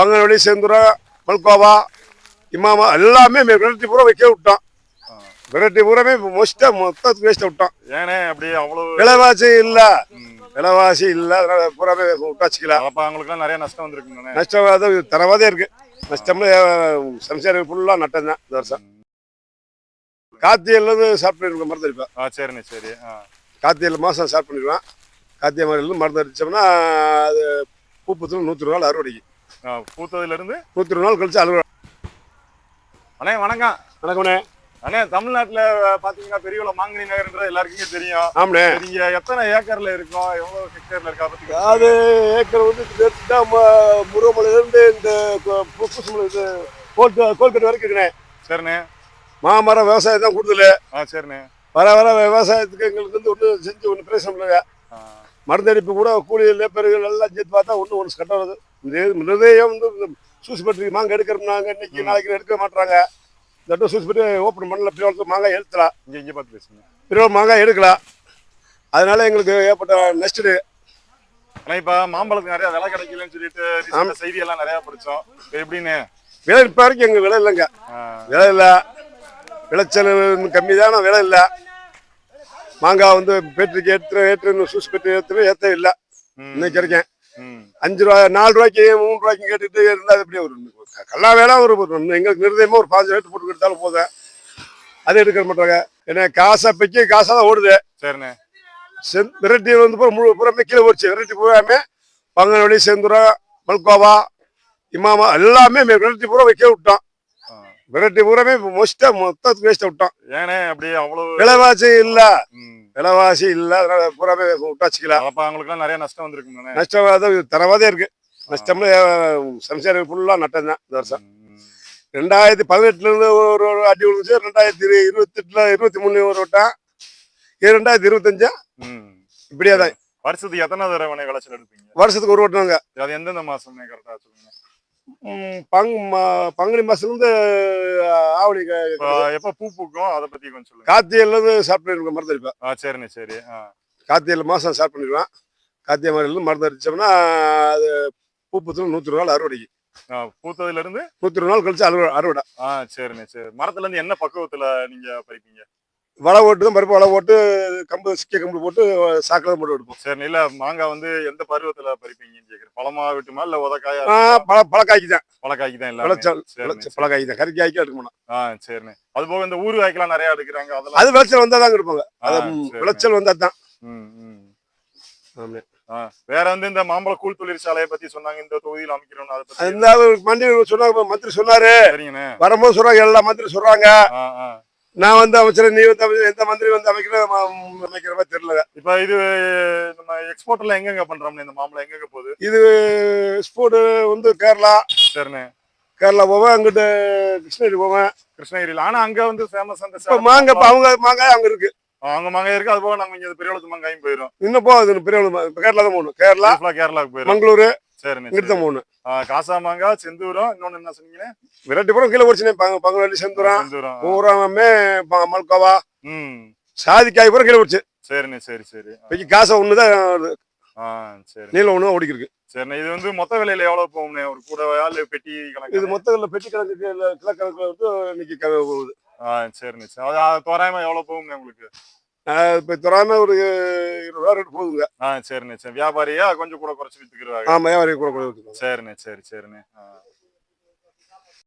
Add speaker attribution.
Speaker 1: பங்கனவடி செந்தூரம் மல்கோவா இமாமா எல்லாமே வெரைட்டி பூரா வைக்க விட்டோம். வெரைட்டி பூராமே மோஸ்ட்டாக மொத்தத்துக்கு வேஸ்ட்டை விட்டோம்
Speaker 2: ஏனே அப்படி அவ்வளவு
Speaker 1: விலைவாசி இல்லை. விலைவாசி இல்லை. அதனால பூராமே விட்டாச்சுக்கலாம்
Speaker 2: அப்ப அவங்களுக்குலாம் நிறைய நஷ்டம் வந்திருக்குங்கண்ணே
Speaker 1: நஷ்டம் அது தரவாதே இருக்கு. நஷ்டம்னு சம்சாரம் ஃபுல்லாக நட்டம் தான் இந்த வருஷம். ஸ்டார்ட் பண்ணிருக்கோம் மருந்து அடிப்பேன்
Speaker 2: ஆ சரிண்ணே சரி.
Speaker 1: கார்த்திகை மாதம் ஸ்டார்ட் பண்ணிடுவேன். மாதத்துலேருந்து மருந்து அடித்தோம்னா அது பூப்பத்தில் நூற்றி நாள் அறுவடைக்கு.
Speaker 2: ஆ, பூத்ததுல இருந்து
Speaker 1: நூற்றி நாள் கழிச்சு அறுவடை
Speaker 2: அண்ணே வணக்கம்.
Speaker 1: வணக்கம்ண்ணே.
Speaker 2: அண்ணே தமிழ்நாட்டுல பாத்தீங்கன்னா பெரியவள மாங்கனி நகர்ன்றது எல்லாருக்குமே தெரியும்.
Speaker 1: ஆமாண்ணே.
Speaker 2: நீங்க எத்தனை ஏக்கர்ல இருக்கோம்? எவ்வளவு ஹெக்டேர்ல இருக்கா? பத்தி
Speaker 1: அது ஏக்கர் வந்து முருகமலையிலேருந்து இந்த பூசுமலை இது கோல்கட்டு கோல்கட்டு வரைக்கும் இருக்குண்ணே.
Speaker 2: சரிண்ணே.
Speaker 1: மாமரம் விவசாயம் தான் கூடுதல்.
Speaker 2: ஆ சரிண்ணே.
Speaker 1: வர வர விவசாயத்துக்கு எங்களுக்கு வந்து ஒன்றும் செஞ்சு ஒன்றும் பிரயோசனம் இல்லைங்க. மருந்தடிப்பு கூட கூலி லேப்பர்கள் எல்லாம் சேர்த்து பார்த்தா ஒன்று ஒன்று கட்ட வருது இந்த நிர்ணயம் வந்து சூஸ் பற்றி மாங்காய் எடுக்கிறோம்னாங்க. இன்னைக்கு நாளைக்கு எடுக்க மாட்டாங்க இடத்துல சூஸ் பற்றி ஓப்பன் பண்ணல பிரிவாளத்துக்கு மாங்காய் எடுத்துலாம்
Speaker 2: இங்க இங்க பார்த்து பேசுங்க.
Speaker 1: பிரிவாள் மாங்காய் எடுக்கலாம். அதனால எங்களுக்கு ஏற்பட்ட நெக்ஸ்ட்டு
Speaker 2: ஆனா இப்ப மாம்பழத்துக்கு நிறைய விலை கிடைக்கலன்னு சொல்லிட்டு recent ஆ செய்தி எல்லாம் நிறைய படிச்சோம். இப்ப எப்படின்னு?
Speaker 1: விலை இப்போ வரைக்கும் எங்கள் விலை இல்லைங்க. விலை இல்லை. விளைச்சல் கம்மி தான்? ஆனால் விலை இல்லை. மாங்காய் வந்து பேட்டரிக்கு ஏற்று ஏற்று சூஸ் பெற்று ஏற்று ஏற்ற இல்லை. இன்னைக்கு
Speaker 2: ம்,
Speaker 1: அஞ்சு ரூபா நாலு ரூபாய்க்கு மூணு ரூபாய்க்கு கேட்டுட்டு இருந்தால் அது எப்படியே ஒரு கல்லா வேலை ஒரு எங்களுக்கு நிர்ணயமாக ஒரு பாஞ்சு ரேட்டு போட்டு கொடுத்தாலும் போதும். அது எடுக்க மாட்டாங்க. ஏன்னா காசை பைக்கு காசாக தான் ஓடுது.
Speaker 2: சரிண்ணே.
Speaker 1: செந் வெரைட்டி வந்து பூரா முழு பூராமே கீழே போச்சு வெரைட்டி பூராமே பங்கனவடி செந்தூரம் மல்கோவா இமாமா எல்லாமே வெரைட்டி பூரா வைக்க விட்டோம். வெரைட்டி பூராமே மோஸ்ட்டாக மொத்தத்துக்கு வேஸ்ட்டை விட்டோம்.
Speaker 2: ஏனே அப்படி அவ்வளவு
Speaker 1: விலைவாசி இல்லை. விலைவாசி இல்லை அதனால பூராமே விட்டாச்சுக்கலாம்
Speaker 2: அப்ப அவங்களுக்குலாம் நிறைய நஷ்டம் வந்திருக்குங்கண்ணே
Speaker 1: நஷ்டம் அது தரவாதே இருக்கு. நஷ்டம்னு சம்சாரம் ஃபுல்லாக நட்டம் தான் இந்த வருஷம். ரெண்டாயிரத்தி பதினெட்டுல இருந்து ஒரு ஒரு அடி விழுந்துச்சு ரெண்டாயிரத்தி இரு- இருபத்தெட்டுல இருபத்தி மூணு ஒரு வட்டம். இது ரெண்டாயிரத்தி இருபத்தஞ்சா. இப்படியே தான்.
Speaker 2: வருஷத்துக்கு எத்தனை தடவை விளைச்சல் எடுப்பீங்க?
Speaker 1: வருஷத்துக்கு ஒரு வட்டம்ங்க
Speaker 2: அது எந்தெந்த மாசம்னே கரெக்டா சொல்லுங்க.
Speaker 1: பங் ம- பங்குனி மாசத்துலேருந்து ஆவணி
Speaker 2: எப்ப பூ பூக்கும்? அதை பத்தி கொஞ்சம் சொல்லுங்க.
Speaker 1: கார்த்திகையிலேருந்து ஸ்டார்ட் பண்ணிருக்கோம் மருந்து அடிப்பேன்
Speaker 2: ஆ சரிண்ணே சரி ஆ.
Speaker 1: கார்த்திகையில் மாதம் ஸ்டார்ட் பண்ணிடுவேன் கார்த்திகை மாதிரிலேருந்து மருந்து அடித்தோம்னா அது பூப்பத்தில் நூற்றி இருபது நாள் அறுவடைக்கு.
Speaker 2: பூத்ததுல இருந்து
Speaker 1: நூற்றி நாள் கழிச்சு அறுவடை அறுவடை.
Speaker 2: ஆ சரிண்ணே சரி. மரத்துல இருந்து என்ன பக்குவத்துல நீங்க பறிப்பீங்க?
Speaker 1: வலை ஓட்டு தான் பருப்பு வலை ஓட்டு கம்பு சிக்க கம்பு போட்டு சாக்கில் போட்டு எடுப்போம்
Speaker 2: சரி இல்ல மாங்காய் வந்து எந்த பருவத்துல பறிப்பீங்கன்னு கேக்குறேன்? பழமா விட்டுமா இல்ல உதக்காயா
Speaker 1: பழ பழக்காய்க்கு தான்.
Speaker 2: பழக்காய்க்கு தான் இல்ல
Speaker 1: விளைச்சல் பழக்காய்க்கு தான். கறிக்காய்க்கு எடுக்க மாட்டோம்.
Speaker 2: ஆ சரிண்ணே. அது போக இந்த ஊரு காய்க்கெல்லாம் நிறைய எடுக்கிறாங்க அதெல்லாம்
Speaker 1: அது விளைச்சல் வந்தால் தாங்க இருப்பாங்க அது. விளைச்சல் வந்தால் தான்.
Speaker 2: ம்.
Speaker 1: ஆமாம்.
Speaker 2: வேற வந்து இந்த மாம்பழ கூழ் தொழிற்சாலையை பத்தி சொன்னாங்க இந்த தொகுதியில் அமைக்கிறோம் அதை பத்தி.
Speaker 1: சொன்னாங்க மந்திரி சொன்னாரு. வரும்போது சொல்றாங்க எல்லா மந்திரி சொல்றாங்க. நான் வந்து அமைச்சர் நீ வந்து அமைச்சர், எந்த மந்திரி வந்து அமைக்கிற அமைக்கிற மாதிரி தெரியல
Speaker 2: இப்ப இது நம்ம எக்ஸ்போர்ட்ல எங்கெங்க பண்றோம்னு இந்த மாம்பழம் எங்கெங்க போகுது?
Speaker 1: இது ஸ்போர்ட் வந்து கேரளா.
Speaker 2: சரிண்ணே.
Speaker 1: கேரளா போவேன் அங்கிட்டு கிருஷ்ணகிரி போவேன்.
Speaker 2: கிருஷ்ணகிரியில. ஆனா அங்க வந்து ஃபேமஸ் அந்த
Speaker 1: இப்போ அவங்க மாங்காய் அங்க இருக்கு.
Speaker 2: அவங்க மாங்காய் இருக்கு. அது போக நாங்க இங்க பெரியவளத்து மாங்காயும் போயிரும்.
Speaker 1: இன்னும் போகுது பெரிய கேரளா தான் போகணும். கேரளா
Speaker 2: கேரளாவுக்கு போயிரும்.
Speaker 1: மங்களூரு.
Speaker 2: சரி.
Speaker 1: தான் போகணும்
Speaker 2: ஆ, காசா மாங்காய் செந்தூரம் இன்னொன்னு என்ன சொன்னீங்க
Speaker 1: விரட்டி புறம் கீழே ஓடிச்சுனே பங்க பங்கவள்ளி செந்துரம். பூராமே மல்கோவா. சாதிக்காய் பூரா கீழே ஓடிச்சு
Speaker 2: சரிண்ணே சரி சரி.
Speaker 1: இப்போக்கி காசை ஒன்று தான்
Speaker 2: ஆ சரி.
Speaker 1: நீளம் ஒன்று ஓடிக்கிருக்கு.
Speaker 2: சரிண்ணே இது வந்து மொத்த விலையில எவ்வளவு போகும்ண்ணே? ஒரு இல்ல பெட்டி
Speaker 1: இது
Speaker 2: கணக்கு
Speaker 1: மொத்தத்தில் பெட்டி கணக்கு கிழக்கணக்கில் வந்து இன்னைக்கு க- போகுது.
Speaker 2: ஆ சரிண்ணே சரி. தோராயமா எவ்வளவு போகும்ண்ணே உங்களுக்கு?
Speaker 1: இப்போ துறாம ஒரு இருபது ரூபா போகுதுங்க
Speaker 2: ஆ சரிண்ணே சரி வியாபாரியா கொஞ்சம் கூட குறைச்சு வித்துக்கிடுவாங்க
Speaker 1: ஆமாம் வியாபாரி கூட கூட
Speaker 2: சரிண்ணே சரி சரிண்ணே.